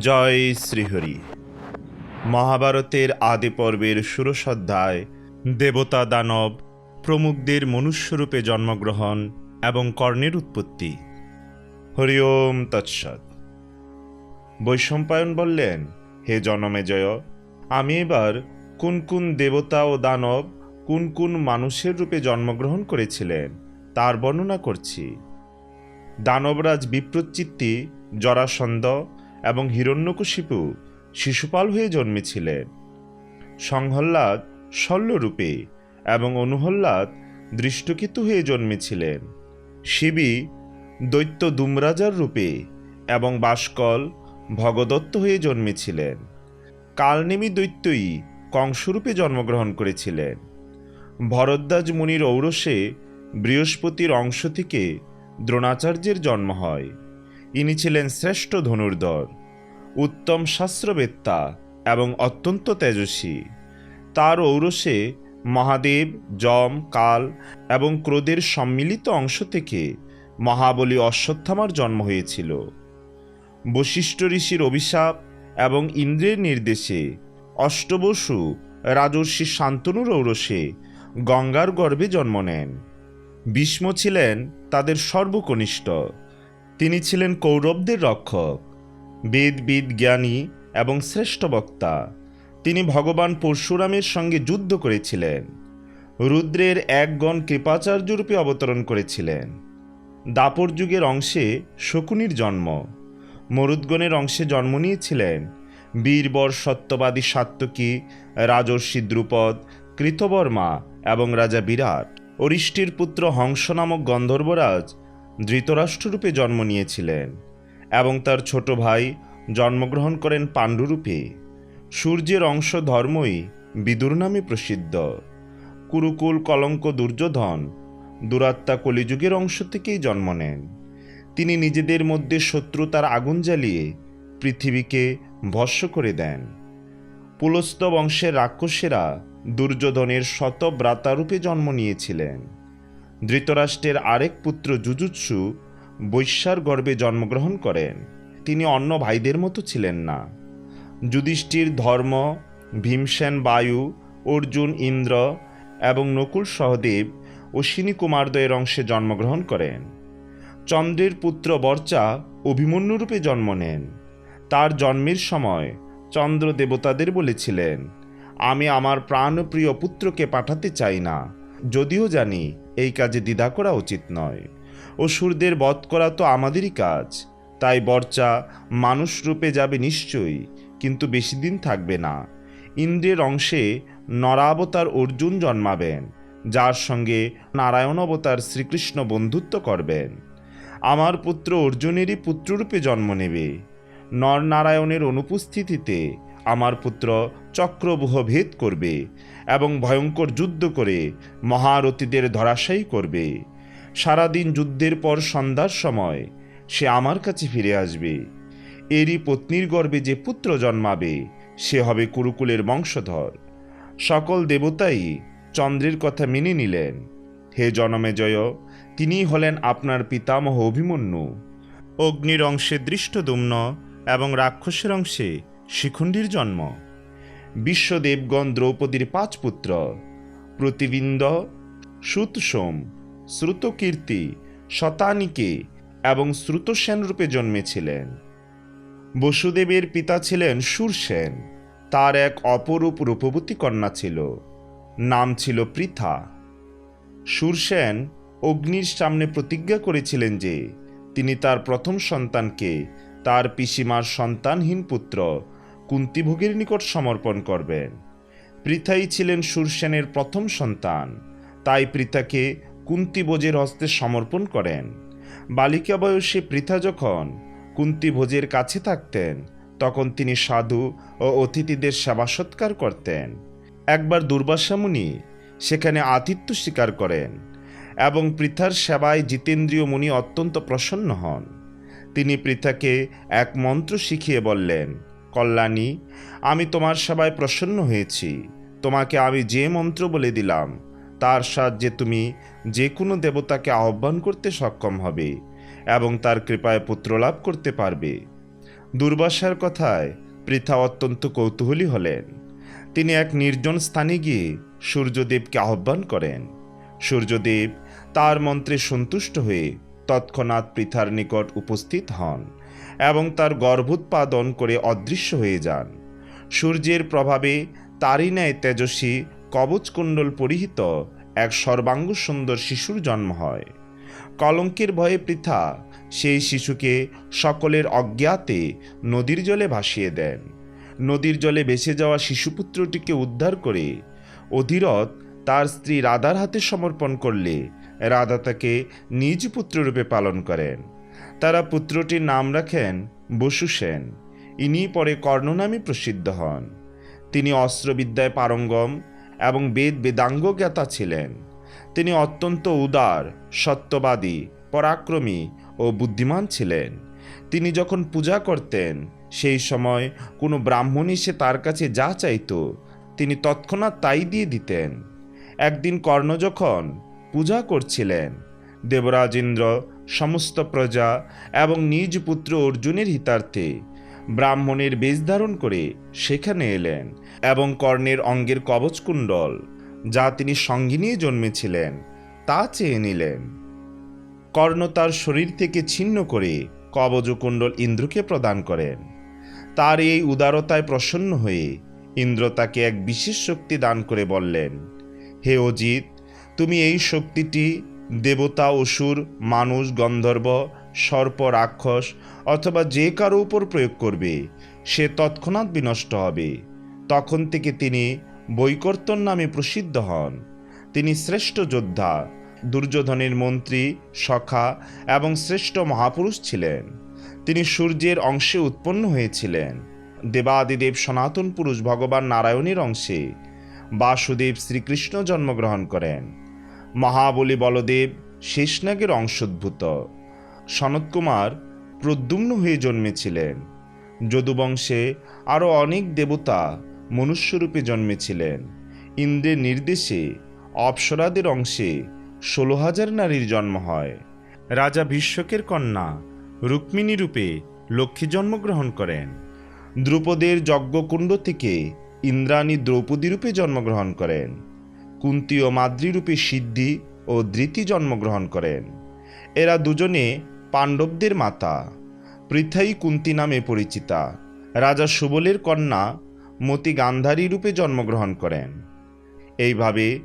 জয় শ্রীহরি। মহাভারতের আদি পর্বের অধ্যায় দেবতা দানব প্রমুখদের মনুষ্যরূপে জন্মগ্রহণ এবং কর্ণের উৎপত্তি। হরি ওম তৎসৎ। বৈশম্পায়ন বললেন, হে জনমেজয়, আমি এবার কোন কোন দেবতা ও দানব কোন কোন মানুষের রূপে জন্মগ্রহণ করেছিলেন তার বর্ণনা করছি। দানবরাজ বিপ্রচিত্তি, জরাসন্ধ এবং হিরণ্যকশিপু শিশুপাল হয়ে জন্মেছিলেন। সংহল্লাদ শল্যরূপে এবং অনুহল্লাদ দৃষ্টকেতু হয়ে জন্মেছিলেন। শিবী দৈত্য দুমরাজার রূপে এবং বাসকল ভগদত্ত হয়ে জন্মেছিলেন। কালনেমি দৈত্যই কংসরূপে জন্মগ্রহণ করেছিলেন। ভরদ্বাজ মুনির ঔরসে বৃহস্পতির অংশ থেকে দ্রোণাচার্যের জন্ম হয়। ইনি ছিলেন শ্রেষ্ঠ ধনুর্ধর, উত্তম শাস্ত্রবেত্তা এবং অত্যন্ত তেজস্বী। তার ঔরসে মহাদেব, যম, কাল এবং ক্রোধের সম্মিলিত অংশ থেকে মহাবলী অশ্বত্থামার জন্ম হয়েছিল। বশিষ্ঠ ঋষির অভিশাপ এবং ইন্দ্রের নির্দেশে অষ্টবসু রাজর্ষি শান্তনুর ঔরসে গঙ্গার গর্ভে জন্ম নেন। ভীষ্ম ছিলেন তাদের সর্বকনিষ্ঠ। তিনি ছিলেন কৌরবদের রক্ষক বেদবিদ জ্ঞানী এবং শ্রেষ্ঠ বক্তা। তিনি ভগবান পরশুরামের সঙ্গে যুদ্ধ করেছিলেন, রুদ্রের একগণ কৃপাচার্যরূপে অবতরণ করেছিলেন। দাপর যুগের অংশে শকুনির জন্ম, মরুদ্গণের অংশে জন্ম নিয়েছিলেন। বীরবর, সত্যবাদী সাত্তকী রাজর্ষি দ্রুপদ, কৃতবর্মা এবং রাজা বিরাট। অরিষ্টির পুত্র হংস নামক গন্ধর্বরাজ ধৃতরাষ্ট্ররূপে জন্ম নিয়েছিলেন এবং তার ছোট ভাই জন্মগ্রহণ করেন পাণ্ডুরূপে। সূর্যের অংশ ধর্মই বিদুর নামে প্রসিদ্ধ। কুরুকুল, কলঙ্ক, দুর্যোধন দুরাত্মা কলিযুগের অংশ থেকেই জন্ম নেন। তিনি নিজেদের মধ্যে শত্রুতার আগুন জ্বালিয়ে পৃথিবীকে ভস্য করে দেন। পুলস্ত বংশের রাক্ষসেরা দুর্যোধনের শত ব্রাতারূপে জন্ম নিয়েছিলেন। ধৃতরাষ্ট্রের আরেক পুত্র যুজুৎসু বৈশ্যার গর্ভে জন্মগ্রহণ করেন। তিনি অন্য ভাইদের মতো ছিলেন না। যুধিষ্ঠির ধর্ম, ভীমসেন বায়ু, অর্জুন ইন্দ্র এবং নকুল সহদেব অশ্বিনী কুমারদ্বয়ের অংশে জন্মগ্রহণ করেন। চন্দ্রের পুত্র বর্চা অভিমন্যুরূপে জন্ম নেন। তার জন্মের সময় চন্দ্র দেবতাদের বলেছিলেন, আমি আমার প্রাণপ্রিয় পুত্রকে পাঠাতে চাই না, যদিও জানি এই কাজে দ্বিধা করা উচিত নয়। অসুরদের বধ করা তো আমাদেরই কাজ। তাই বর্চা মানুষ রূপে যাবে নিশ্চয়ই, কিন্তু বেশি দিন থাকবে না। ইন্দ্রের অংশে নরাবতার অর্জুন জন্মাবেন, যার সঙ্গে নারায়ণ অবতার শ্রীকৃষ্ণ বন্ধুত্ব করবেন। আমার পুত্র অর্জুনেরই পুত্ররূপে জন্ম নেবে। নরনারায়ণের অনুপস্থিতিতে আমার পুত্র চক্রবুহ ভেদ করবে এবং ভয়ঙ্কর যুদ্ধ করে মহারথীদের ধরাশায়ী করবে। সারাদিন যুদ্ধের পর সন্ধ্যার সময় সে আমার কাছে ফিরে আসবে। এরই পত্নীর গর্ভে যে পুত্র জন্মাবে, সে হবে কুরুকুলের বংশধর। সকল দেবতাই চন্দ্রের কথা মেনে নিলেন। হে জনমেজয় তিনিই হলেন আপনার পিতামহ অভিমন্যু। অগ্নির অংশে দৃষ্টদুম্ন এবং রাক্ষসের অংশে শিখুণ্ডির জন্ম। বিশ্বদেবগণ দ্রৌপদীর পাঁচ পুত্র প্রতিবিন্দ সুতসোম, শ্রুতকীর্তি, শতানিকে এবং শ্রুতসেন রূপে জন্মেছিলেন। বসুদেবের পিতা ছিলেন সুরসেন, তার এক অপরূপ রূপবতী কন্যা ছিল, নাম ছিল পৃথা। সুরসেন অগ্নির সামনে প্রতিজ্ঞা করেছিলেন যে, তিনি তার প্রথম সন্তানকে তার পিসিমার সন্তানহীন পুত্র কুন্তিভোগের নিকট সমর্পণ করবেন। পৃথাই ছিলেন সুরসেনের প্রথম সন্তান, তাই পৃথাকে কুন্তিভোজের হস্তে সমর্পণ করেন। বালিকা বয়সে পৃথা যখন কুন্তিভোজের কাছে থাকতেন, তখন তিনি সাধু ও অতিথিদের সেবা সৎকার করতেন। একবার দুর্বাসা মুনি সেখানে আতিথ্য স্বীকার করেন এবং পৃথার সেবায় জিতেন্দ্রীয় মুনি অত্যন্ত প্রসন্ন হন। তিনি পৃথাকে এক মন্ত্র শিখিয়ে বললেন কল্যাণী, আমি তোমার সেবায় প্রসন্ন হয়েছি। তোমাকে আমি যে মন্ত্র বলে দিলাম, তার সাহায্যে তুমি যে কোনো দেবতাকে আহ্বান করতে সক্ষম হবে এবং তার কৃপায় পুত্র লাভ করতে পারবে। দুর্বাসার কথায় পৃথা অত্যন্ত কৌতূহলী হলেন। তিনি এক নির্জন স্থানে গিয়ে সূর্যদেবকে আহ্বান করেন। সূর্যদেব তার মন্ত্রে সন্তুষ্ট হয়ে তৎক্ষণাৎ পৃথার নিকট উপস্থিত হন। এবং তার গর্ভোৎপাদন করে অদৃশ্য হয়ে যান। সূর্যের প্রভাবে তারই ন্যায় তেজস্বী কবচকুণ্ডল পরিহিত এক সর্বাঙ্গ সুন্দর শিশুর জন্ম হয়। কলঙ্কের ভয়ে পৃথা, সেই শিশুকে সকলের অজ্ঞাতে নদীর জলে ভাসিয়ে দেন। নদীর জলে ভেসে যাওয়া শিশুপুত্রটিকে উদ্ধার করে অধীরথ তার স্ত্রী রাধার হাতে সমর্পণ করলে রাধা তাকে নিজ পুত্ররূপে পালন করেন। তারা পুত্রটির নাম রাখেন বসু সেন। ইনি পরে কর্ণ নামে প্রসিদ্ধ হন। তিনি অস্ত্রবিদ্যায় পারঙ্গম এবং বেদ বেদাঙ্গ জ্ঞাতা ছিলেন। তিনি অত্যন্ত উদার, সত্যবাদী, পরাক্রমী ও বুদ্ধিমান ছিলেন। তিনি যখন পূজা করতেন, সেই সময় কোনো ব্রাহ্মণ এসে তার কাছে যা চাইত, তিনি তৎক্ষণাৎ তাই দিয়ে দিতেন। একদিন কর্ণ যখন পূজা করছিলেন দেবরাজ ইন্দ্র সমস্ত প্রজা এবং নিজ পুত্র অর্জুনের হিতার্থে ব্রাহ্মণের বেশ ধারণ করে সেখানে এলেন এবং কর্ণের অঙ্গের কবচকুণ্ডল যা তিনি সঙ্গে নিয়ে জন্মেছিলেন, তা চেয়ে নিলেন। কর্ণ তার শরীর থেকে ছিন্ন করে কবচকুণ্ডল ইন্দ্রকে প্রদান করেন। তার এই উদারতায় প্রসন্ন হয়ে ইন্দ্র তাকে এক বিশেষ শক্তি দান করে বললেন, হে অজিত, তুমি এই শক্তিটি দেবতা, অসুর, মানুষ, গন্ধর্ব, সর্প, রাক্ষস অথবা যে কারও উপর প্রয়োগ করবে, সে তৎক্ষণাৎ বিনষ্ট হবে। তখন থেকে তিনি বৈকর্তন নামে প্রসিদ্ধ হন। তিনি শ্রেষ্ঠ যোদ্ধা, দুর্যোধনের মন্ত্রী, সখা এবং শ্রেষ্ঠ মহাপুরুষ ছিলেন। তিনি সূর্যের অংশে উৎপন্ন হয়েছিলেন। দেবাদিদেব সনাতন পুরুষ ভগবান নারায়ণের অংশে বাসুদেব শ্রীকৃষ্ণ জন্মগ্রহণ করেন। মহাবলী বলদেব শেষনাগের অংশোদ্ভূত। সনৎকুমার প্রদ্যুম্ন হয়ে জন্মেছিলেন। যদুবংশে আরও অনেক দেবতা মনুষ্যরূপে জন্মেছিলেন। ইন্দ্রের নির্দেশে অপ্সরাদের অংশে ষোলো হাজার নারীর জন্ম হয়। রাজা ভীষ্মকের কন্যা রুক্মিণী রূপে লক্ষ্মী জন্মগ্রহণ করেন। দ্রুপদের যজ্ঞকুণ্ড থেকে ইন্দ্রাণী দ্রৌপদী রূপে জন্মগ্রহণ করেন। কুন্তী ও মাদ্রীরূপে সিদ্ধি ও ধৃতি জন্মগ্রহণ করেন। এরা দুজনে পাণ্ডবদের মাতা। পৃথাই কুন্তি নামে পরিচিতা। রাজা সুবলের কন্যা মতি গান্ধারী রূপে জন্মগ্রহণ করেন। এইভাবে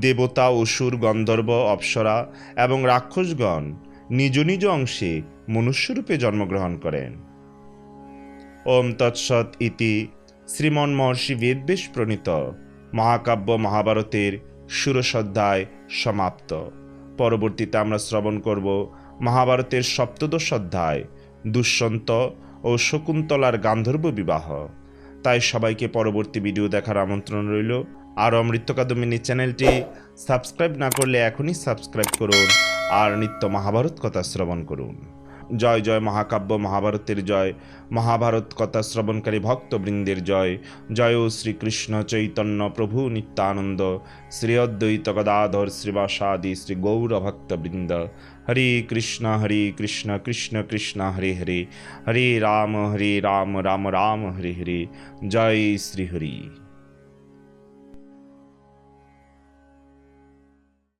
দেবতা অসুর গন্ধর্ব অপ্সরা এবং রাক্ষসগণ নিজ নিজ অংশে মনুষ্যরূপে জন্মগ্রহণ করেন। ওম তৎসৎ ইতি শ্রীমন মহর্ষি বেদবেশ প্রণীত। মহাকাব্য মহাভারতের সুরসধ্যায় সমাপ্ত। পরবর্তীতে আমরা শ্রবণ করব মহাভারতের সপ্তদশ অধ্যায় দুষ্যন্ত ও শকুন্তলার গান্ধর্ব বিবাহ। তাই সবাইকে পরবর্তী ভিডিও দেখার আমন্ত্রণ রইল। আর অমৃতকাদমিনী চ্যানেলটি সাবস্ক্রাইব না করলে এখনই সাবস্ক্রাইব করুন আর নিত্য মহাভারত কথা শ্রবণ করুন। জয় জয় মহাকাব্য, মহাভারতের জয়, মহাভারত কথা শ্রবণকারী ভক্তবৃন্দের জয়। জয় শ্রীকৃষ্ণ চৈতন্য প্রভু নিত্যানন্দ, শ্রী অদ্বৈত গদাধর শ্রীবাসাদি শ্রী গৌর ভক্তবৃন্দ হরে কৃষ্ণ হরে কৃষ্ণ কৃষ্ণ কৃষ্ণ, হরে হরে। হরে রাম হরে রাম রাম রাম, হরে হরে। জয় শ্রী হরি।